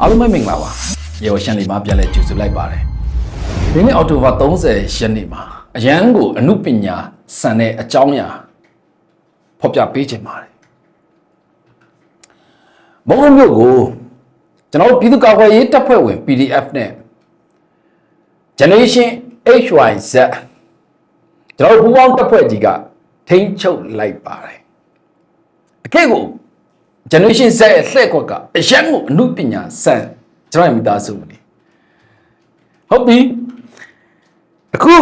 အားလုံးပဲမင်္ဂလာပါရေဝရှန်လီမှာပြန်လဲကြိုဆိုလိုက်ပါတယ်ဒီနေ့အောက်တိုဘာ30ရက်နေ့မှာအရန်ကိုအမှုပညာစံတဲ့အကြောင်းအရာဖော်ပြပေးခြင်းပါတယ်ဘုံမျိုးကိုကျွန်တော်တို့ပြည်သူ့ကာကွယ်ရေးတပ်ဖွဲ့ဝင် PDF နဲ့ Generation HYZ ကျွန်တော်တို့ပူးပေါင်းတပ်ဖွဲ့ကြီးကထိန်းချုပ်လိုက်ပါတယ်အခေတ်ကို generation Z ရဲ့လှည့်ကွက်ကအရန်ကိုအမှုပညာစံကျွန်တော်ရဲ့မိသားစုဝင်နေဟုတ်ပြီအခု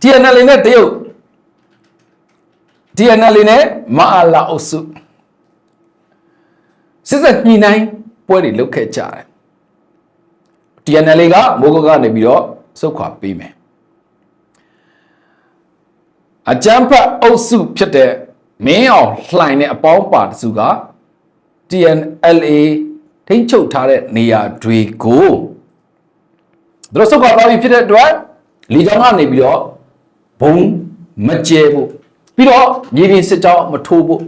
TNL နဲ့တရုတ် TNL နဲ့မဟာလာအုပ်စုစစ်စစ်ညှိနှိုင်းပွဲတွေလုပ်ခဲ့ကြတယ် TNL ကမိုးကကနေပြီးတော့စုတ်ခွာပေးမယ်အကြမ်းဖက်အုပ်စုဖြစ်တဲ့ မင်းအောင်လှိုင်တဲ့အပေါင်းပါတစုက TNLA ထိန်းချုပ်ထားတဲ့နေရာတွေကိုသူတို့စုတ်ခွာသွားပြီဖြစ်တဲ့အတွက်လီကြောင်ကနေပြီးတော့ဘုံမကျဲဖို့ပြီးတော့မြေပြင်စစ်ကြောင်းမထိုးဖို့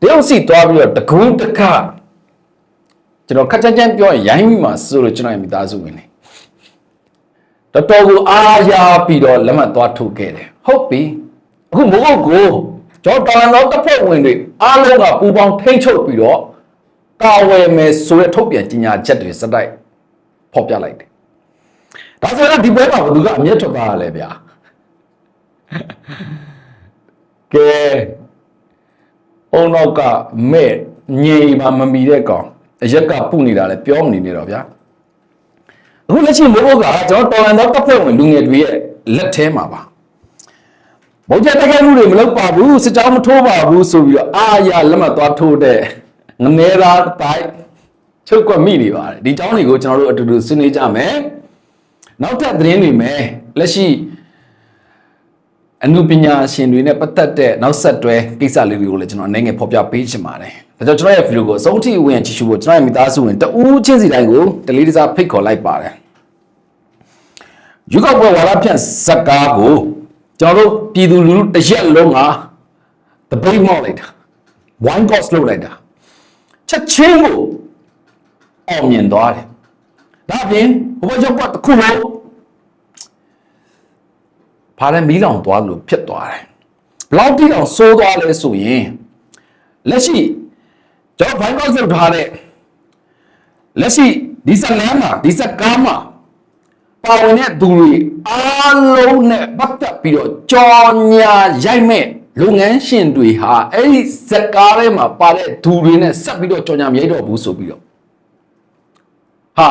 တရုတ်စီသွားပြီးတော့တကူးတကကျွန်တော်ခက်ချမ်းချမ်းပြောရင်ရိုင်းမိမှာဆိုလို့ကျွန်တော်ရဲ့မိသားစုဝင်နေတော်တော်ကိုအားရပြီးတော့လက်မှတ်သွားထုတ်ခဲ့တယ်ဟုတ်ပြီ အခုမိုးကုတ်ကိုကျွန်တော်တော်တော်တပ်ဖွဲ့ဝင်တွေအားလုံးကပူပေါင်းထိန်းချုပ်ပြီးတော့ကာဝယ်မယ်ဆိုတဲ့ထုတ်ပြန်ကြေညာချက်တွေစတိုက်ဖော်ပြလိုက်တယ်ဒါဆိုရင်ဒီပွဲမှာဘယ်သူကအမျက်ထွက်ပါလဲဗျာကဲအုံနောက်ကမဲ့ညေမှာမမီတဲ့ကောင်အရက်ကပုနေတာလဲပြောမနေနေတော့ဗျာအခုလက်ရှိမိုးဘုတ်ကကျွန်တော်တော်လန်တော့တပ်ဖွဲ့ဝင်လူငယ်တွေရဲ့လက်ထဲမှာပါ မဟုတ်ကြတကယ်မှုတွေမလုပ်ပါဘူးစစ်ကြောင်းမထိုးပါဘူးဆိုပြီးတော့အာရလက်မှတ်သွားထိုးတဲ့ငမဲသားတိုင်းချုပ်ကွက်မိနေပါတယ်ဒီကြောင်းတွေကိုကျွန်တော်တို့အတူတူဆွေးနွေးကြမယ်နောက်ထပ်သတင်းတွေမယ်လက်ရှိအမှုပညာရှင်တွေနဲ့ပတ်သက်တဲ့နောက်ဆက်တွဲကိစ္စလေးတွေကိုလည်းကျွန်တော်အနေငယ်ဖော်ပြပေးချင်ပါတယ်။ဒါကြောင့်ကျွန်တော်ရဲ့ဗီဒီယိုကိုအဆုံးထိဝင်ကြည့်ရှုဖို့ကျွန်တော်ရဲ့မိသားစုဝင်တဦးချင်းစီတိုင်းကိုတလေးတစားဖိတ်ခေါ်လိုက်ပါတယ်။ယူကောက်ပွဲဝါရဖြန့်ဇက်ကားကို ကျွန်တော်တို့ပြည်သူလူထုတစ်ရက်လုံးကတပိတ်မောက်လိုက်တာ one cost လုပ်လိုက်တာချက်ချင်းကိုအောင်မြင်သွားတယ်ဒါအပြင်ဘဝကြောင့်ကတစ်ခုလုံးဖားတဲ့မီးလောင်သွားလို့ဖြစ်သွားတယ်ဘလောက်တိအောင်စိုးသွားလဲဆိုရင်လက်ရှိကျွန်တော်ဘိုင်းကောက်လုပ်ထားတဲ့လက်ရှိဒီဇက်လမ်းမှာဒီဇက်ကားမှာ ပါဝင်တဲ့သူတွေအားလုံးနဲ့ပတ်သက်ပြီးတော့ကြော်ညာရိုက်မဲ့လုပ်ငန်းရှင်တွေဟာအဲ့ဒီဇက်ကားထဲမှာပါတဲ့သူတွေနဲ့ဆက်ပြီးတော့ကြော်ညာမရိုက်တော့ဘူးဆိုပြီးတော့ဟာ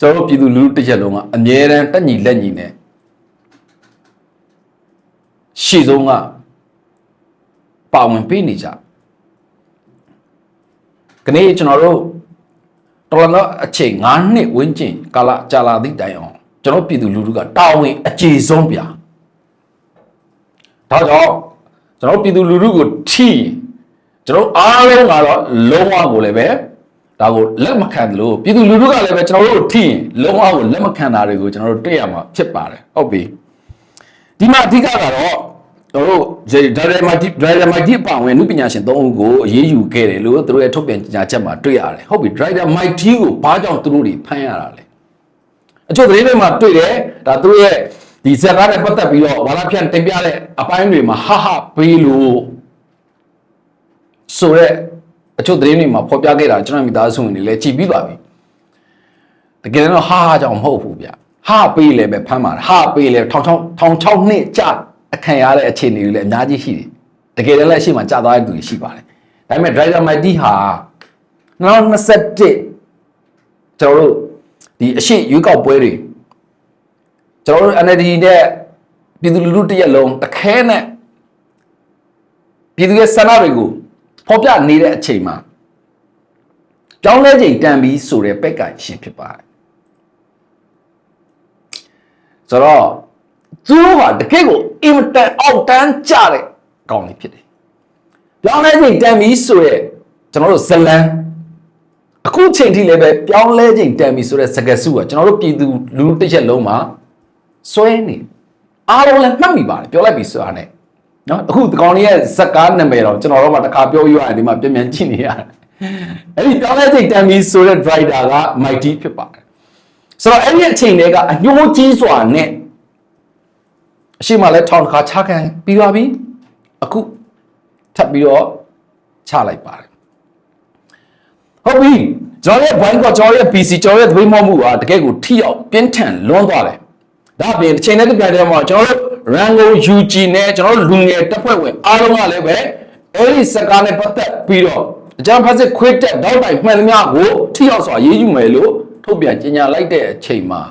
ကျွန်တော်တို့ပြည်သူလူထုတစ်ရက်လုံးကအမြဲတမ်းတက်ညီလက်ညီနဲ့ရှေ့ဆုံးကပါဝင်ပေးနေကြခနေ့ကျွန်တော်တို့ တော်တော်အချိန်9နှစ်ဝန်းကျင်ကာလကြာလာသည့်တိုင်အောင်ကျွန်တော်ပြည်သူလူထုကတာဝန်အကျေဆုံးဗျာဒါကြောင့်ကျွန်တော်ပြည်သူလူထုကိုထိကျွန်တော်အားလုံးကတော့လုံးဝကိုလည်းပဲဒါကိုလက်မခံလို့ပြည်သူလူထုကလည်းပဲကျွန်တော်တို့ထိရင်လုံးဝကိုလက်မခံတာတွေကိုကျွန်တော်တို့တွေ့ရမှာဖြစ်ပါတယ်ဟုတ်ပြီဒီမှာအဓိကကတော့ တို့တို့ဒရိုင်မာတီဒရိုင်မာတီအပါဝင်လူပညာရှင်၃ဦးကိုအရေးယူခဲ့တယ်လို့သူတို့ရဲ့ထုတ်ပြန်ကြေညာချက်မှာတွေ့ရတယ်ဟုတ်ပြီဒရိုင်တာမိုက်တီကိုဘာကြောင့်သူတို့တွေဖမ်းရတာလဲအချို့သတင်းတွေမှာတွေ့တယ်ဒါသူတို့ရဲ့ဒီဇက်ကားနဲ့ပတ်သက်ပြီးတော့ဝါလာဖြန့်တင်ပြတဲ့အပိုင်းတွေမှာဟာဟာပေးလို့ဆိုရက်အချို့သတင်းတွေမှာဖော်ပြခဲ့တာကျွန်တော်မိသားစုဝင်တွေလည်းကြည်ပြီးပါပြီတကယ်တော့ဟာဟာကြောင့်မဟုတ်ဘူးဗျဟာပေးလည်းပဲဖမ်းပါတယ်ဟာပေးလည်းထောင်ချောင်းထောင်ချောင်းနှစ်ကြ အခန့်ရတဲ့အခြေအနေတွေလည်းအများကြီးရှိတယ်တကယ်လည်းအရှိမှကြာသွားတဲ့သူတွေရှိပါတယ်ဒါပေမဲ့ driver mighty ဟာ2021ကျွန်တော်တို့ဒီအရှိရွေးကောက်ပွဲတွေကျွန်တော်တို့ NLD နဲ့ပြည်သူလူထုတရက်လုံးတခဲနဲ့ပြည်သူရဲ့ဆန္ဒတွေကိုဖော်ပြနေတဲ့အချိန်မှာကြောင်းလဲချိန်တန်ပြီးဆိုတဲ့ပက်ကရှင်ဖြစ်ပါတယ်ဆိုတော့ သူတို့ဟာတကယ့်ကိုအင်မတန်အောက်တန်းကြတဲ့ကောင်လေးဖြစ်တယ်ပြောင်းလဲချိန်တန်ပြီးဆိုရဲကျွန်တော်တို့ဇလန်အခုချိန်ထိလည်းပဲပြောင်းလဲချိန်တန်ပြီးဆိုတဲ့စကားစုကကျွန်တော်တို့ပြည်သူလူတစ်ချက်လုံးမှာစွဲနေအားလုံးလည်းမှတ်မိပါတယ်ပြောလိုက်ပြီဆိုတာနဲ့နော်အခုဒီကောင်လေးရဲ့ဇက်ကားနာမည်တော့ကျွန်တော်တို့မှတစ်ခါပြောရရင်ဒီမှာပြန်ပြန်ကြည့်နေရတယ်အဲ့ဒီပြောင်းလဲစိတ်တမ်းပြီးဆိုတဲ့ driver က mighty ဖြစ်ပါတယ်ဆိုတော့အဲ့ဒီအချိန်တွေက အညှိုးကြီးစွာနဲ့ အရှိမလဲထောင်တစ်ခါချခံပြီးပါပြီအခုထပ်ပြီးတော့ချလိုက်ပါတယ်ဟုတ်ပြီကျွန်တော်ရဲ့ blind ကကျွန်တော်ရဲ့ PC ကျွန်တော်ရဲ့သဘေးမောက်မှုကတကယ်ကိုထိရောက်ပြင်းထန်လွန်းသွားတယ်ဒါအပြင်တစ်ချိန်နဲ့တစ်ပြိုင်တည်းမှာကျွန်တော်တို့ Rango UG နဲ့ကျွန်တော်တို့လူငယ်တပ်ဖွဲ့ဝင်အားလုံးကလည်းပဲအဲ့ဒီစကားနဲ့ပတ်သက်ပြီးတော့အကြံဖတ်စစ်ခွေးတက်တော့တိုင်မှန်သမျှကိုထိရောက်စွာရေးယူမယ်လို့ထုတ်ပြန်ကြေညာလိုက်တဲ့အချိန်မှာ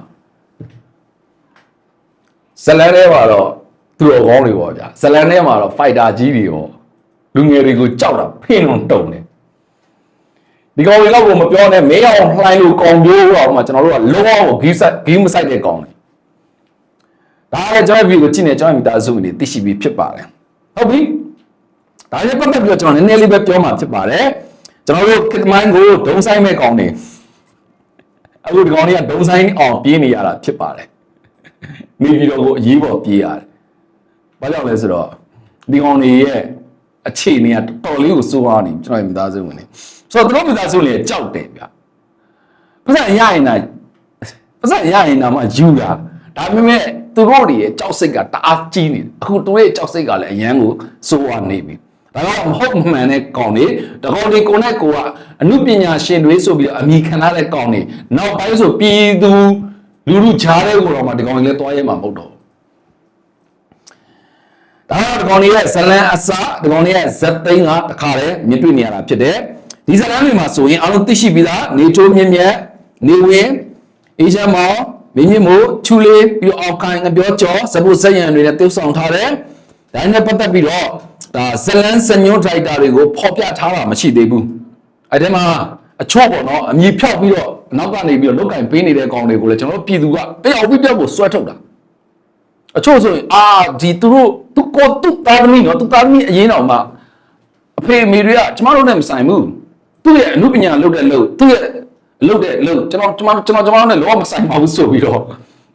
ဇလန်ထဲမှာတော့သူတော်ကောင်းတွေပေါ့ဗျာဇလန်ထဲမှာတော့ fighter ကြီးတွေပေါ့လူငယ်တွေကိုကြောက်တာဖင်းလုံးတုံတယ်ဒီကောင်တွေတော့ကိုမပြောနဲ့မင်းအောင်လှိုင်းလို့ကောင်မျိုးတော့မှကျွန်တော်တို့ကလုံးဝဂီးဆက်ဂီးမဆိုင်တဲ့ကောင်တွေဒါလည်းကျွန်တော် view ကိုကြည့်နေကျွန်တော်မိသားစုတွေသိရှိပြီးဖြစ်ပါတယ်ဟုတ်ပြီဒါလည်းပတ်သက်ပြီးတော့ကျွန်တော်နည်းနည်းလေးပဲပြောမှာဖြစ်ပါတယ်ကျွန်တော်တို့ခစ်မိုင်းကိုဒုံဆိုင်မဲ့ကောင်တွေအခုဒီကောင်တွေကဒုံဆိုင်အောင်ပြေးနေရတာဖြစ်ပါတယ် မိပြီးတော့ကိုအရေးပေါ်ပြေးရတယ်ဘာကြောင့်လဲဆိုတော့ဒီကောင်တွေရဲ့အခြေအနေကတော်တော်လေးကိုစိုးသွားနေကျွန်တော်မိသားစုဝင်နေဆိုတော့တို့မိသားစုလည်းကြောက်တယ်ဗျပတ်စံရရင်တော့ပတ်စံရရင်တော့မှယူတာဒါပေမဲ့သူတို့တွေရဲ့ကြောက်စိတ်ကတအားကြီးနေတယ်အခုသူတို့ရဲ့ကြောက်စိတ်ကလည်းအရန်ကိုစိုးသွားနေပြီဒါတော့မဟုတ်မှန်တဲ့ကောင်တွေတကောင်တွေကိုနဲ့ကိုကအမှုပညာရှင်တွေဆိုပြီးတော့အမိခံရတဲ့ကောင်တွေနောက်ပိုင်းဆိုပြည်သူ လူလူချားတဲ့ကိုတော့မှဒီကောင်တွေလည်းတွားရဲမှာမဟုတ်တော့ဒါတော့ဒီကောင်တွေရဲ့ဇလန်အစဒီကောင်တွေရဲ့ဇက်သိန်းကတခါတည်းမြင်တွေ့နေရတာဖြစ်တယ်ဒီဇလန်တွေမှာဆိုရင်အားလုံးသိရှိပြီးသားနေချိုးမြင့်မြတ်နေဝင်အေဂျင့်မောင်မင်းမြင့်မို့ချူလေးပြီးတော့အောက်ခိုင်းငပြောကျော်စပုတ်ဆက်ရံတွေနဲ့တိတ်ဆောင်ထားတယ်ဒါနဲ့ပတ်သက်ပြီးတော့ဒါဇလန်စညွန်ဒရိုက်တာတွေကိုဖော်ပြထားတာမရှိသေးဘူးအဲ့ဒီမှာအချော့ပေါ့နော်အမြည်ဖြောက်ပြီးတော့ နောက်ကနေပြီးတော့လုတ်ကင်ပေးနေတဲ့ကောင်တွေကိုလည်းကျွန်တော်ပြည်သူကတယောက်ပြီးပြောက်ကိုဆွဲထုတ်တာအချို့ဆိုရင်အာဒီသူတို့သူကိုသူသားသမီးနော်သူသားသမီးအရင်တော်မှအဖေအမေတွေကကျမတို့နဲ့မဆိုင်ဘူးသူ့ရဲ့အမှုပညာလုပ်တဲ့လုပ်သူ့ရဲ့လုပ်တဲ့လုပ်ကျွန်တော်ကျွန်တော်ကျွန်တော်ကျွန်တော်နဲ့လောမဆိုင်ပါဘူးဆိုပြီးတော့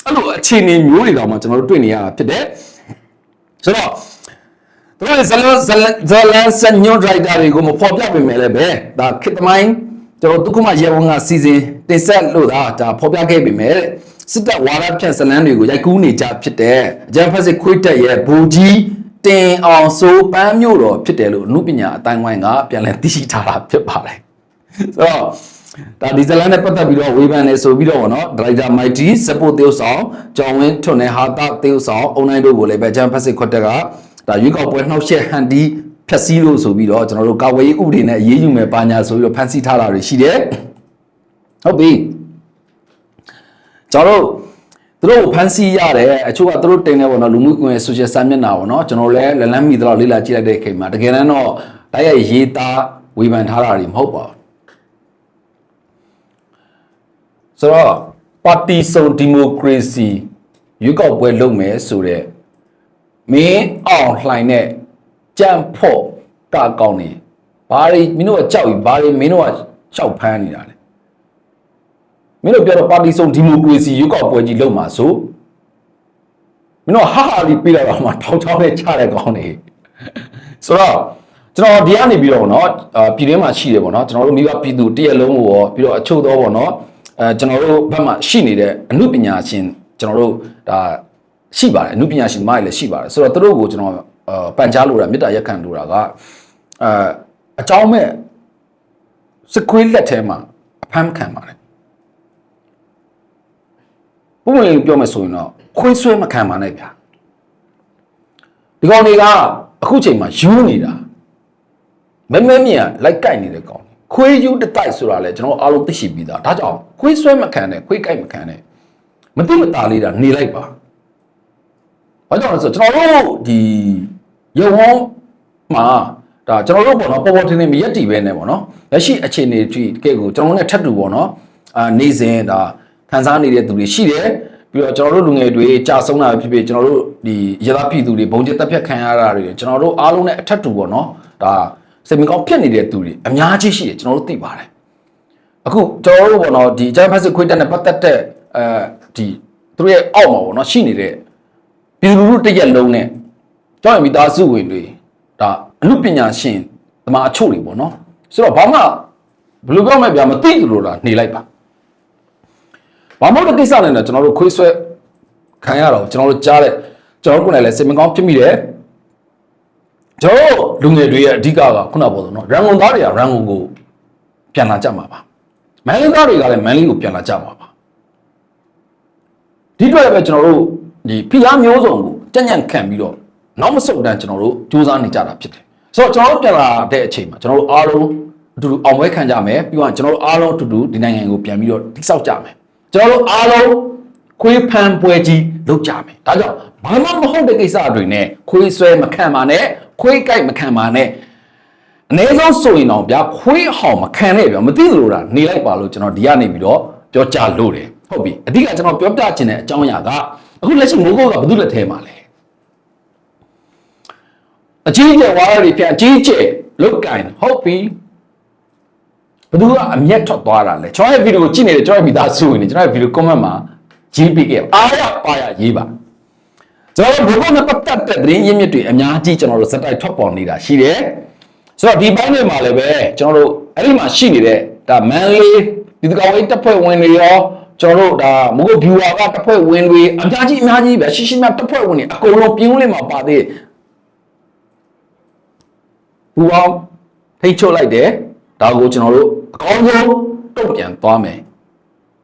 အဲ့လိုအခြေအနေမျိုးတွေတော့မှကျွန်တော်တို့တွေ့နေရတာဖြစ်တယ်ဆိုတော့သူတို့ဇလန်ဇလန်ဇလန်စညွန်ဒရိုက်တာတွေကိုမဖော်ပြပေမဲ့လည်းပဲဒါခေတ္တမိုင်း ကျွန်တော်ဒုက္ခမရေဝန်ကစီစဉ်တင်ဆက်လို့ဒါဒါဖော်ပြခဲ့ပေမဲ့စစ်တပ်ဝါဒဖြန့်ဇလန်တွေကိုရိုက်ကူးနေကြဖြစ်တဲ့အကြံဖက်စစ်ခွေးတက်ရဲ့ဘူကြီးတင်အောင်ဆိုပန်းမျိုးတော်ဖြစ်တယ်လို့အမှုပညာအတိုင်းဝိုင်းကပြန်လည်သိရှိထားတာဖြစ်ပါတယ်ဆိုတော့ဒါဒီဇလန်နဲ့ပတ်သက်ပြီးတော့ဝေဖန်နေဆိုပြီးတော့ဗောနော်ဒရိုက်တာမိုက်တီစပိုတေးဆောင်ကျောင်းဝင်းထွန်းနဲ့ဟာတာတေးဆောင်အုံနိုင်တို့ကိုလည်းပဲဂျမ်ဖက်စစ်ခွတ်တက်ကဒါရွေးကောက်ပွဲနှောက်ယှက်ဟန်ဒီ ဖြက်စီးလို့ဆိုပြီးတော့ကျွန်တော်တို့ကာဝေးဥပဒေနဲ့အရေးယူမယ်ပါညာဆိုပြီးတော့ဖန်ဆီးထားတာတွေရှိတယ်ဟုတ်ပြီကျွန်တော်တို့သူတို့ကိုဖန်ဆီးရတယ်အချို့ကသူတို့တင်နေပေါ့နော်လူမှုကွန်ရက်ဆိုရှယ်စာမျက်နှာပေါ့နော်ကျွန်တော်လည်းလလန်းမိတော့လေ့လာကြည့်လိုက်တဲ့အချိန်မှာတကယ်တမ်းတော့တိုက်ရိုက်ရေးသားဝေဖန်ထားတာတွေမဟုတ်ပါဘူးဆိုတော့ပါတီစုံဒီမိုကရေစီရွေးကောက်ပွဲလုပ်မယ်ဆိုတော့မင်းအောင်လှိုင်တဲ့ ကြံ့ဖို့ကကောင်းနေဘာတွေမင်းတို့ကကြောက်ပြီးဘာတွေမင်းတို့ကရှောက်ဖမ်းနေတာလဲမင်းတို့ပြောတော့ပါတီစုံဒီမိုကရေစီရွေးကောက်ပွဲကြီးလုပ်မှာဆိုမင်းတို့ဟာဟာလေးပြလာတော့မှထောက်ချောင်းနဲ့ချတဲ့ကောင်းနေဆိုတော့ကျွန်တော်ဒီကနေပြီးတော့เนาะပြည်တွင်းမှာရှိတယ်ပေါ့เนาะကျွန်တော်တို့မိဘပြည်သူတရက်လုံးကိုရောပြီးတော့အချို့တော့ပေါ့เนาะအဲကျွန်တော်တို့ဘက်မှာရှိနေတဲ့အမှုပညာရှင်ကျွန်တော်တို့ဒါရှိပါတယ်အမှုပညာရှင်မတွေလည်းရှိပါတယ်ဆိုတော့သူတို့ကိုကျွန်တော်အာ ပန်ချလိုတာမေတ္တာရက်ခံလိုတာကအာအကြောင်းမဲ့စခွေးလက်ထဲမှာအဖမ်းခံပါတယ်ပုံမှန်ပြောမယ်ဆိုရင်တော့ခွေးဆွဲမခံပါနဲ့ဗျာဒီကောင်တွေကအခုချိန်မှာယူနေတာမဲမဲမြင်လိုက်ကြိုက်နေတဲ့ကောင်ခွေးယူတတိုက်ဆိုတာလေကျွန်တော်အားလုံးသိရှိပြီးသားဒါကြောင့်ခွေးဆွဲမခံနဲ့ခွေးကြိုက်မခံနဲ့မသိမตาလေးတာနေလိုက်ပါဘာကြောင့်လဲဆိုတော့ကျွန်တော်တို့ဒီ ရုံဝန်းမှာဒါကျွန်တော်တို့ပေါ့နော်ပေါ်ပေါ်ထင်းထင်းမရက်တီပဲနဲ့ပေါ့နော်လက်ရှိအခြေအနေကြည့်ကဲကိုကျွန်တော်တို့နဲ့ထပ်တူပေါ့နော်အာနေစဉ်ဒါခန်းစားနေတဲ့သူတွေရှိတယ်ပြီးတော့ကျွန်တော်တို့လူငယ်တွေကြာဆုံးတာဖြစ်ဖြစ်ကျွန်တော်တို့ဒီရသပြည်သူတွေဘုံကျက်တက်ဖြတ်ခံရတာတွေကျွန်တော်တို့အားလုံးနဲ့အထက်တူပေါ့နော်ဒါစိတ်မကောင်းဖြစ်နေတဲ့သူတွေအများကြီးရှိတယ်ကျွန်တော်တို့သိပါတယ်အခုကျွန်တော်တို့ပေါ့နော်ဒီဂျိုင်းဖက်စစ်ခွေးတက်နဲ့ပတ်သက်တဲ့အဲဒီသူတို့ရဲ့အောက်မှာပေါ့နော်ရှိနေတဲ့ပြည်သူလူထုတရက်လုံးနဲ့ ကျောင်းရမိသားစုဝင်တွေဒါအမှုပညာရှင်ဒီမှာအချို့တွေပေါ့နော်ဆိုတော့ဘာမှဘယ်လိုပြောမလဲဗျာမသိဘူးလို့လားနေလိုက်ပါဘာမှမဟုတ်တဲ့ကိစ္စနဲ့တော့ကျွန်တော်တို့ခွေးဆွဲခံရတော့ကျွန်တော်တို့ကြားတဲ့ကျွန်တော်တို့ကိုယ်တိုင်လည်းစိတ်မကောင်းဖြစ်မိတယ်ကျွန်တော်တို့လူငယ်တွေရဲ့အဓိကကခုနကပြောသလိုနော်ရန်ကုန်သားတွေကရန်ကုန်ကိုပြန်လာကြမှာပါမန်လေးသားတွေကလည်းမန်လေးကိုပြန်လာကြမှာပါဒီအတွက်ပဲကျွန်တော်တို့ဒီဖိအားမျိုးစုံကိုကြံ့ကြံ့ခံပြီးတော့ နောက်မဆုတ်တန်းကျွန်တော်တို့စူးစမ်းနေကြတာဖြစ်တယ်ဆိုတော့ကျွန်တော်တို့ပြန်လာတဲ့အချိန်မှာကျွန်တော်တို့အားလုံးအတူတူအောင်ပွဲခံကြမယ်ပြီးတော့ကျွန်တော်တို့အားလုံးအတူတူဒီနိုင်ငံကိုပြန်ပြီးတော့တိဆောက်ကြမယ်ကျွန်တော်တို့အားလုံးခွေးဖန်ပွဲကြီးလုပ်ကြမယ်ဒါကြောင့်ဘာမှမဟုတ်တဲ့ကိစ္စတွေနဲ့ခွေးဆွဲမခံပါနဲ့ခွေးကြိုက်မခံပါနဲ့အနည်းဆုံးဆိုရင်တော့ဗျာခွေးဟောင်မခံနဲ့ဗျာမသိသလိုတာနေလိုက်ပါလို့ကျွန်တော်ဒီကနေပြီးတော့ပြောကြလို့တယ်ဟုတ်ပြီအဓိကကျွန်တော်ပြောပြချင်တဲ့အကြောင်းအရာကအခုလက်ရှိမိုးကုတ်ကဘယ်သူလက်ထဲမှာလဲ အကြီးကျယ်ဝါရတွေပြန်အကြီးကျယ်လုတ်ကင်ဟုတ်ပြီဘယ်သူကအမျက်ထွက်သွားတာလဲကျွန်တော်ရဲ့ဗီဒီယိုကိုကြည့်နေတယ်ကျွန်တော်ရဲ့မိသားစုဝင်နေကျွန်တော်ရဲ့ဗီဒီယို comment မှာရေးပေးခဲ့အားရပါရရေးပါကျွန်တော်တို့ဘုဘနဲ့ပတ်သက်တဲ့သတင်းရင်းမြစ်တွေအများကြီးကျွန်တော်တို့စက်တိုက်ထွက်ပေါ်နေတာရှိတယ်ဆိုတော့ဒီပိုင်းတွေမှာလည်းပဲကျွန်တော်တို့အဲ့ဒီမှာရှိနေတဲ့ဒါမန်လေးဒီကောင်လေးတပ်ဖွဲ့ဝင်တွေရောကျွန်တော်တို့ဒါမဟုတ် viewer ကတပ်ဖွဲ့ဝင်တွေအများကြီးအများကြီးပဲရှိရှိမြတ်တပ်ဖွဲ့ဝင်တွေအကုန်လုံးပြင်းဦးလေးမှာပါသေး တယ်ဘူပေါင်းထိတ်ချုပ်လိုက်တယ်ဒါကိုကျွန်တော်တို့အကောင်းဆုံးတုံ့ပြန်သွားမယ်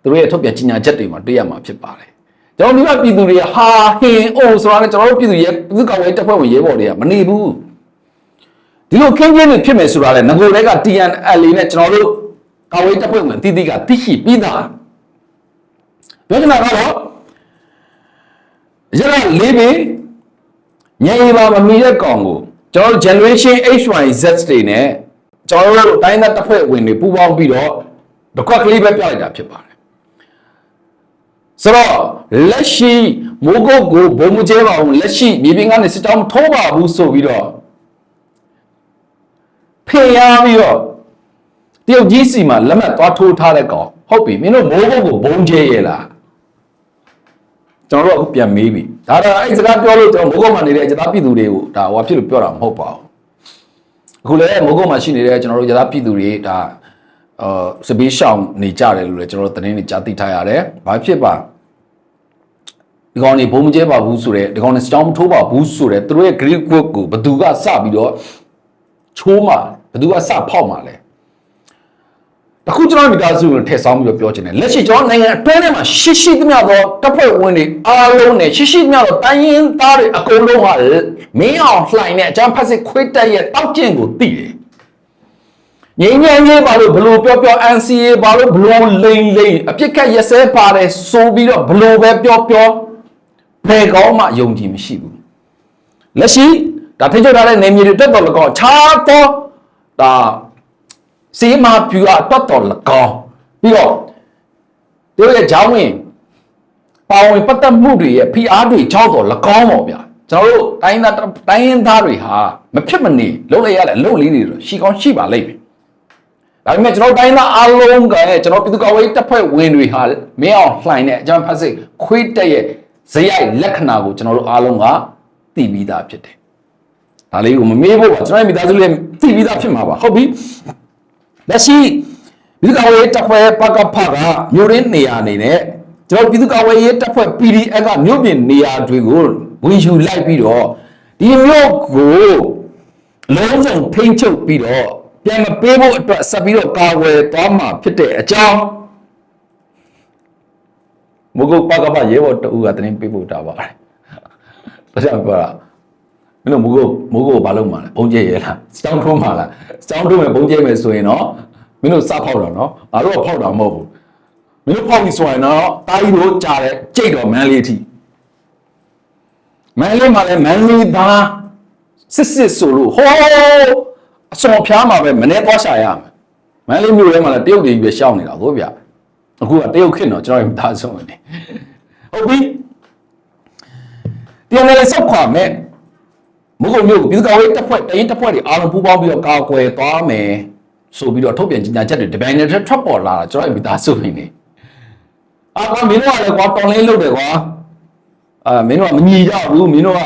သူတို့ရဲ့ထုတ်ပြန်ကြေညာချက်တွေမှာတွေ့ရမှာဖြစ်ပါတယ်ကျွန်တော်တို့ကပြည်သူတွေဟာဟင်အိုဆိုတာနဲ့ကျွန်တော်တို့ပြည်သူရဲ့ပြည်သူ့ကောင်ရေးတပ်ဖွဲ့ဝင်ရဲဘော်တွေကမနေဘူးဒီလိုခင်းကျင်းတွေဖြစ်မယ်ဆိုတာလေငကိုတွေက TNL နဲ့ကျွန်တော်တို့ကောင်ရေးတပ်ဖွဲ့ဝင်တိတိကသိရှိပြီးသားပြောချင်တာကတော့ရရလေးပင်ညင်ပါမမီတဲ့ကောင်ကို ကျွန်တော်တို့ generation HYZ တွေနဲ့ကျွန်တော်တို့တိုင်းသားတပ်ဖွဲ့ဝင်တွေပူးပေါင်းပြီးတော့တကွက်ကလေးပဲပြလိုက်တာဖြစ်ပါတယ်ဆိုတော့လက်ရှိမိုးကုတ်ကိုဘုံမကျဲပါဘူးလက်ရှိမြေပြင်ကနေစစ်တောင်းထိုးပါဘူးဆိုပြီးတော့ဖေရပြီးတော့တရုတ်ကြီးစီမှာလက်မှတ်သွားထိုးထားတဲ့ကောင်ဟုတ်ပြီမင်းတို့မိုးကုတ်ကိုဘုံကျဲရဲ့လား ကျွန်တော်တို့အခုပြန်မေးပြီဒါတော့အဲ့စကားပြောလို့ကျွန်တော်မိုးကုတ်မှာနေတဲ့ကျသားပြည်သူတွေကိုဒါဟောဖြစ်လို့ပြောတာမဟုတ်ပါဘူးအခုလည်းမိုးကုတ်မှာရှိနေတဲ့ကျွန်တော်တို့ကျသားပြည်သူတွေဒါအာစပီးရှောင်းနေကြတယ်လို့လည်းကျွန်တော်တို့သတင်းတွေကြားသိထားရတယ်ဘာဖြစ်ပါဒီကောင်နေဘုံမကျဲပါဘူးဆိုတော့ဒီကောင်နေစတောင်းမထိုးပါဘူးဆိုတော့သူတို့ရဲ့ Greek work ကိုဘသူကစပြီးတော့ချိုးမှာဘသူကစဖောက်မှာလဲ တခုကျွန်တော်မိသားစုကိုထည့်ဆောင်ပြီးတော့ပြောချင်တယ်လက်ရှိကျွန်တော်နိုင်ငံအတွင်းထဲမှာရှိရှိသမျှသောတပ်ဖွဲ့ဝင်တွေအားလုံးနဲ့ရှိရှိသမျှသောတိုင်းရင်းသားတွေအကုန်လုံးဟာမင်းအောင်လှိုင်နဲ့အကြမ်းဖက်စစ်ခွေးတက်ရဲ့တောက်ကျင့်ကိုသိတယ်ငင်းငင်းလေးပါလို့ဘလို့ပြောပြော NCA ပါလို့ဘလို့လိန်လိန်အပြစ်ခတ်ရက်စဲပါတယ်ဆိုပြီးတော့ဘလို့ပဲပြောပြောဘယ်ကောင်းမှယုံကြည်မရှိဘူးလက်ရှိဒါထိချုပ်ထားတဲ့နေမြေတွေတက်တော်လကောခြားတော့ဒါ စီမာပြူအတက်တော်လကောပြီးတော့တို့ရဲ့ဂျောင်းဝင်ပါဝင်ပတ်သက်မှုတွေရဲ့ဖိအားတွေကြောက်တော်လကောပေါ့ဗျာကျွန်တော်တို့တိုင်းသားတိုင်းရင်းသားတွေဟာမဖြစ်မနေလုံးလိုက်ရတဲ့အလုပ်လေးတွေတော့ရှိကောင်းရှိပါလိမ့်မယ်ဒါပေမဲ့ကျွန်တော်တိုင်းသားအားလုံးကကျွန်တော်ပြည်သူ့ကာကွယ်ရေးတပ်ဖွဲ့ဝင်တွေဟာမင်းအောင်လှိုင်တဲ့အကြမ်းဖက်စိတ်ခွေးတက်ရဲ့ဇယိုက်လက္ခဏာကိုကျွန်တော်တို့အားလုံးကသိပြီးသားဖြစ်တယ်။ဒါလေးကိုမမေးဖို့ပါကျွန်တော်ရဲ့မိသားစုလေးသိပြီးသားဖြစ်မှာပါဟုတ်ပြီ။ လက်ရှိပြည်သူ့ကာကွယ်ရေးတပ်ဖွဲ့ပကဖကမြို့ရင်းနေရာအနေနဲ့ကျွန်တော်ပြည်သူ့ကာကွယ်ရေးတပ်ဖွဲ့ PDF ကမြို့ပြင်နေရာတွေကိုဝင်ယူလိုက်ပြီးတော့ဒီမြို့ကိုလုံးစုံထိန်းချုပ်ပြီးတော့ပြန်မပေးဖို့အတွက်ဆက်ပြီးတော့ကာကွယ်သွားမှာဖြစ်တဲ့အကြောင်းမုတ်ကုတ်ပကပရဲဘော်တူကတင်းပေးဖို့တာပါတယ်။ဒါကြောင့်ပြောတာ မင်းတို့မုတ်ကုတ်မုတ်ကုတ်ဘာလုပ်မှာလဲဘုံကျဲရဲလားစောင်းထုံးမှာလားစောင်းထုံးမယ်ဘုံကျဲမယ်ဆိုရင်တော့မင်းတို့စဖောက်တော့နော်ငါတို့ကဖောက်တာမဟုတ်ဘူးမင်းတို့ဖောက်ပြီဆိုရင်တော့တာကြီးတို့ကြားတယ်ကြိတ်တော့မန်းလေးအထိမန်းလေးမှာလည်းမန်းလေးသားစစ်စစ်ဆိုလို့ဟောအစော်ဖျားမှာပဲမနေ့သွားရှာရမယ်မန်းလေးမြို့ထဲမှာလည်းတရုတ်တွေကြီးပဲရှောင်းနေတာကိုဗျအခုကတရုတ်ခေတ်တော့ကျွန်တော်ရဲ့သားဆုံးနေဟုတ်ပြီပြန်လည်းစောက်ခွာမဲ့ မဟုတ်မျိုးပြည်သူ့ကာကွယ်တပ်ဖွဲ့တရင်တပ်ဖွဲ့တွေအားလုံးပူးပေါင်းပြီးတော့ကာကွယ်သွားမယ်ဆိုပြီးတော့ထုတ်ပြန်ကြေညာချက်တွေဒီပိုင်းနဲ့ထွက်ပေါ်လာတာကျွန်တော်ရဲ့မိသားစုတွေနေအာကွာမင်းတို့ကလည်းကွာတော်လင်းလုပ်တယ်ကွာအာမင်းတို့ကမညီကြဘူးမင်းတို့က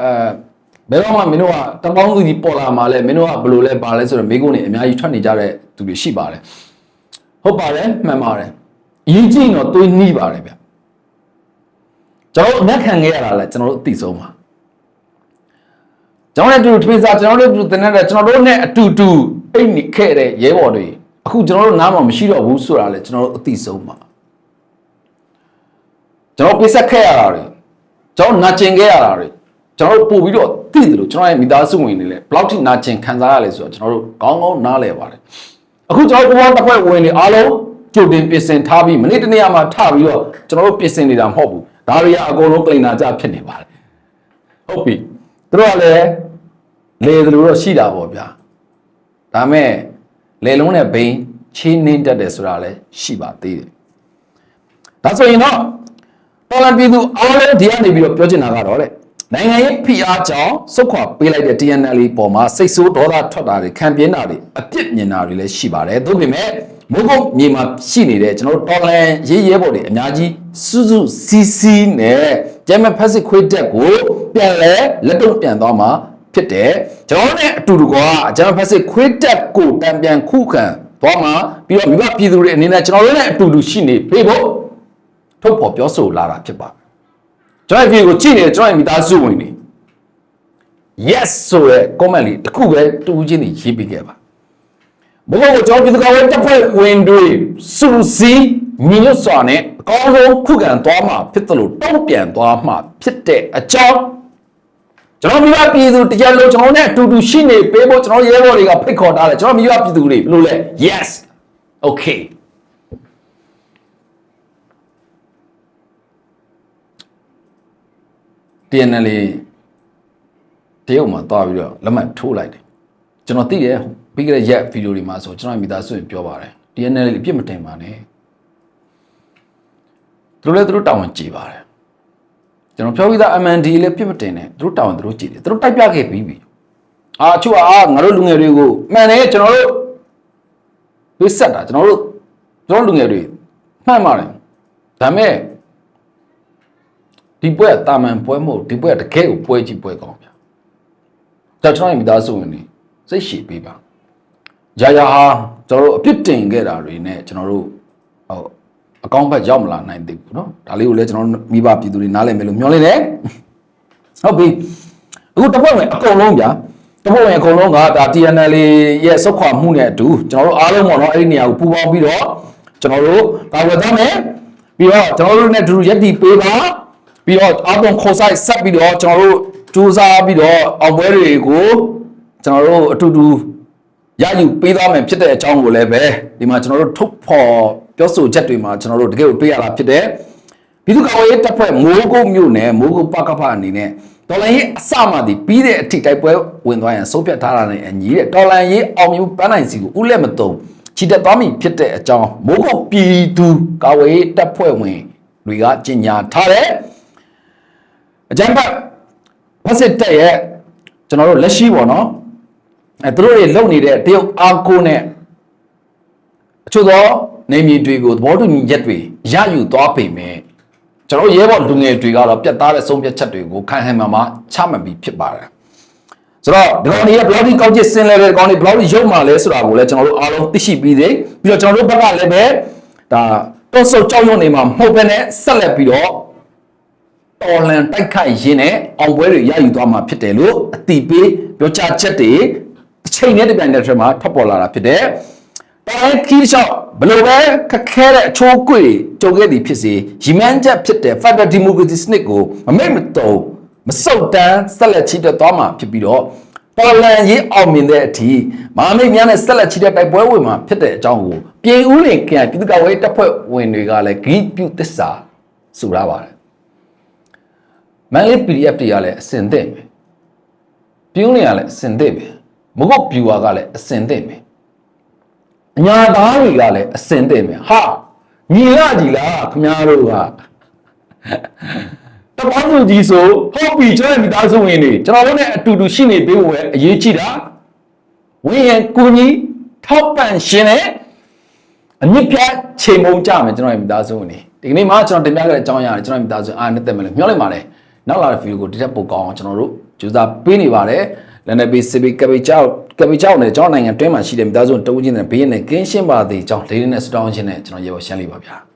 အဲဘယ်တော့မှမင်းတို့ကတပေါင်းစုကြီးပေါ်လာမှလဲမင်းတို့ကဘယ်လိုလဲပါလဲဆိုတော့မိကုန်းနေအများကြီးထွက်နေကြတဲ့သူတွေရှိပါတယ်ဟုတ်ပါတယ်မှန်ပါတယ်အရင်ကြည့်ရင်တော့သွေးနှီးပါတယ်ဗျကျွန်တော်တို့အနက်ခံခဲ့ရတာလဲကျွန်တော်တို့အသိဆုံးပါ ကျွန်တော်တို့အတူတူထွေးစားကျွန်တော်တို့အတူတူတင်နေတဲ့ကျွန်တော်တို့နဲ့အတူတူအိတ်နေခဲ့တဲ့ရဲဘော်တွေအခုကျွန်တော်တို့နားမှာမရှိတော့ဘူးဆိုတာလဲကျွန်တော်တို့အသိဆုံးပါကျွန်တော်ပြစ်ဆက်ခဲ့ရတာတွေကျွန်တော်နာကျင်ခဲ့ရတာတွေကျွန်တော်တို့ပို့ပြီးတော့သိတယ်လို့ကျွန်တော်ရဲ့မိသားစုဝင်တွေလည်းဘယ်လောက်ထိနာကျင်ခံစားရလဲဆိုတော့ကျွန်တော်တို့ကောင်းကောင်းနားလည်ပါတယ်အခုကျွန်တော်တို့ဘောတစ်ဖွဲ့ဝင်နေအားလုံးကြိုတင်ပြင်ဆင်ထားပြီးမနေ့တနေ့မှထပြီးတော့ကျွန်တော်တို့ပြင်ဆင်နေတာမဟုတ်ဘူးဒါတွေကအကုန်လုံးကလင်နာကြဖြစ်နေပါတယ်ဟုတ်ပြီသူတို့ကလည်း လေတယ်လို့တော့ရှိတာပေါ့ဗျာဒါမဲ့လေလုံးနဲ့ဘိန်းချင်းနှင်းတက်တယ်ဆိုတာလည်းရှိပါသေးတယ်ဒါဆိုရင်တော့တော်လန်ပြည်သူအားလုံးဒီကနေပြီးတော့ပြောချင်တာကတော့လေနိုင်ငံရေးဖိအားကြောင့်စုခွာပေးလိုက်တဲ့ TNL ပေါ်မှာစိတ်ဆိုးဒေါသထွက်တာတွေခံပြင်းတာတွေအပြစ်မြင်တာတွေလည်းရှိပါတယ်သို့ပေမဲ့မိုးကုတ်မြေမှာရှိနေတဲ့ကျွန်တော်တို့တော်လန်ရေးရဲဘော်တွေအများကြီးစုစုစီစီနဲ့ဂျမဖက်စစ်ခွေးတက်ကိုပြန်လဲလက်တော့ပြန်သွားမှာ ဖြစ်တယ်ကျွန်တော်နဲ့အတူတူကဂျမဖက်စစ်ခွေးတက်ကိုတံပြန်ခုခံသွားမှာပြီးတော့မိဘပြည်သူတွေအနေနဲ့ကျွန်တော်တို့နဲ့အတူတူရှိနေဖေးဖို့ထုတ်ဖော်ပြောဆိုလာတာဖြစ်ပါတယ်ကျွန်တော်ဗီဒီယိုကိုကြည့်နေကျွန်တော်ရဲ့မိသားစုဝင်တွေ yes ဆိုရဲ comment လေးတစ်ခုပဲတူးချင်းနေရေးပေးခဲ့ပါဘဘကိုကျွန်တော်ပြည်သူ့ကောင်းတပ်ဖွဲ့ဝင်တွေစူစီညီညွတ်စွာနဲ့အကောင်းဆုံးခုခံသွားမှာဖြစ်တယ်လို့တောင်းပြန်သွားမှာဖြစ်တဲ့အကြောင်း ကျွန်တော်မိဘပြည်သူတရားလုံးကျွန်တော်နဲ့အတူတူရှိနေပေးဖို့ကျွန်တော်ရဲဘော်တွေကဖိတ်ခေါ်ထားတယ်ကျွန်တော်မိဘပြည်သူတွေဘယ်လိုလဲ yes okay TNL တရုတ်မှာသွားပြီးတော့လက်မှတ်ထိုးလိုက်တယ်ကျွန်တော်သိတယ်ပြီးကြတဲ့ရက်ဗီဒီယိုတွေမှာဆိုကျွန်တော်မိသားစုရင်ပြောပါတယ် TNL အပြစ်မတင်ပါနဲ့သူတို့လည်းသူတို့တာဝန်ကြည်ပါတယ် ကျွန်တော်ပြောပြီးသား MND လည်းပြစ်မတင်နဲ့သူတို့တာဝန်သူတို့ကြည်တယ်သူတို့တိုက်ပြခဲ့ပြီးပြီအာအချို့ကအာငါတို့လူငယ်တွေကိုမှန်တယ်ကျွန်တော်တို့ဝစ်ဆက်တာကျွန်တော်တို့ကျွန်တော်လူငယ်တွေမှန်ပါတယ်ဒါပေမဲ့ဒီပွဲကတာမန်ပွဲမဟုတ်ဒီပွဲကတကယ်ကိုပွဲကြီးပွဲကောင်းဗျာဒါကျွန်တော်ရဲ့မိသားစုဝင်နေစိတ်ရှည်ပေးပါဂျာယာဟာကျွန်တော်တို့အပြစ်တင်ခဲ့တာတွေနဲ့ကျွန်တော်တို့ဟို အကောင့်ဘက်ရောက်မလာနိုင်သေးဘူးเนาะဒါလေးကိုလည်းကျွန်တော်တို့မိဘပြည်သူတွေနားလည်မယ်လို့မျှော်လင့်တယ်ဟုတ်ပြီအခုတစ်ဖွဲ့ဝင်အကုန်လုံးဗျာတစ်ဖွဲ့ဝင်အကုန်လုံးကဒါ TNL ရဲ့စုတ်ခွာမှုနဲ့အတူကျွန်တော်တို့အားလုံးပေါ့နော်အဲ့ဒီနေရာကိုပူးပေါင်းပြီးတော့ကျွန်တော်တို့ကာဝယ်သွားမယ်ပြီးတော့ကျွန်တော်တို့နဲ့အတူတူရက်တီပေးပါပြီးတော့အားလုံးခေါ်ဆိုင်ဆက်ပြီးတော့ကျွန်တော်တို့စူးစမ်းပြီးတော့အောင်ပွဲတွေကိုကျွန်တော်တို့အတူတူရယူပေးသွားမယ်ဖြစ်တဲ့အကြောင်းကိုလည်းပဲဒီမှာကျွန်တော်တို့ထုတ်ဖော် ပြောဆိုချက်တွေမှာကျွန်တော်တို့တကယ်ကိုတွေ့ရတာဖြစ်တယ်ပြည်သူ့ကောင်ရေးတပ်ဖွဲ့မိုးကုတ်မြို့နယ်မိုးကုတ်ပကဖအနေနဲ့တော်လန်ရေးအစမှဒီပြီးတဲ့အထိတိုက်ပွဲဝင်သွားရင်ဆုံးဖြတ်ထားတာနဲ့အညီတဲ့တော်လန်ရေးအောင်မြင်ပန်းနိုင်စီကိုဥလက်မတုံချီတက်သွားမိဖြစ်တဲ့အကြောင်းမိုးကုတ်ပြည်သူကောင်ရေးတပ်ဖွဲ့ဝင်တွေကကြေညာထားတယ်အကြမ်းဖက်ဖက်စစ်တပ်ရဲ့ကျွန်တော်တို့လက်ရှိပေါ့နော်အဲသူတို့တွေလုံနေတဲ့တရုတ်အာကိုနဲ့အချို့သော နေမြေတွေကိုသဘောတူညီချက်တွေရယူသွားပေမဲ့ကျွန်တော်ရဲဘော်လူငယ်တွေကတော့ပြတ်သားတဲ့ဆုံးဖြတ်ချက်တွေကိုခိုင်ဟန်မှန်မှချမှတ်ပြီးဖြစ်ပါတယ်ဆိုတော့ဒီကောင်တွေကဘယ်လောက်ထိကောက်ကျစ်ဆင်းလဲတဲ့ကောင်တွေဘယ်လောက်ထိရုပ်မှလဲဆိုတာကိုလည်းကျွန်တော်တို့အားလုံးသိရှိပြီးသေးပြီးတော့ကျွန်တော်တို့ဘက်ကလည်းပဲဒါတော့ဆုတ်ကြောက်ရွံ့နေမှာမဟုတ်ဘဲနဲ့ဆက်လက်ပြီးတော့တော်လန်တိုက်ခိုက်ရင်းနဲ့အောင်ပွဲတွေရယူသွားမှာဖြစ်တယ်လို့အတိပေးပြောကြားချက်တွေတစ်ချိန်နဲ့တစ်ပြိုင်တည်းထဲမှာထပ်ပေါ်လာတာဖြစ်တယ်။တော်လန်ခီးလျှောက် ဘလို့ပဲခက်ခဲတဲ့အချိုးကွေကြုံခဲ့သည်ဖြစ်စေရီမန်းချက်ဖြစ်တဲ့ Federal Democracy စနစ်ကိုမမိတ်မတုံမစုတ်တန်းဆက်လက်ချီတက်သွားမှာဖြစ်ပြီးတော့တော်လန်ရေးအောင်မြင်တဲ့အထိမဟာမိတ်များနဲ့ဆက်လက်ချီတက်တိုက်ပွဲဝင်မှာဖြစ်တဲ့အကြောင်းကိုပြည်ဦးလင်ကပြည်သူ့ကာကွယ်တပ်ဖွဲ့ဝင်တွေကလည်းဂိပြုသစ္စာဆိုရပါတယ်မန်လေး PDF တွေကလည်းအစင်သင့်ပဲပြုံးနေရလည်းအစင်သင့်ပဲမကုတ်ပြူဝါကလည်းအစင်သင့်ပဲ အညာသားတွေကလည်းအစင်သင့်ပဲဟာညီလာကြီးလားခမားတို့ကတပေါင်းလူကြီးဆိုဟုတ်ပြီကျွန်တော်မိသားစုဝင်တွေကျွန်တော်တို့နဲ့အတူတူရှိနေပေးဖို့ပဲအရေးကြီးတာဝင်ရင်ကိုကြီးထောက်ပံ့ရှင်နဲ့အမြင့်ပြတ်ချိန်မုံကြမယ်ကျွန်တော်ရဲ့မိသားစုဝင်တွေဒီကနေ့မှကျွန်တော်တင်ပြခဲ့တဲ့အကြောင်းအရာတွေကျွန်တော်ရဲ့မိသားစုအားနဲ့တက်မယ်လို့မျှော်လင့်ပါတယ်နောက်လာတဲ့ဗီဒီယိုကိုဒီထက်ပိုကောင်းအောင်ကျွန်တော်တို့ကြိုးစားပေးနေပါတယ် လက်နက်ပေးစစ်ပေးကပိကြောက်ကပိကြောက်နဲ့ကျောင်းနိုင်ငံတွင်းမှာရှိတဲ့မိသားစုတဦးချင်းနဲ့ဘေးနဲ့ကင်းရှင်းပါသည်ကြောင်းလေးလေးနဲ့စတောင်းချင်းနဲ့ကျွန်တော်ရေပေါ်ရှင်းလိုက်ပါဗျာ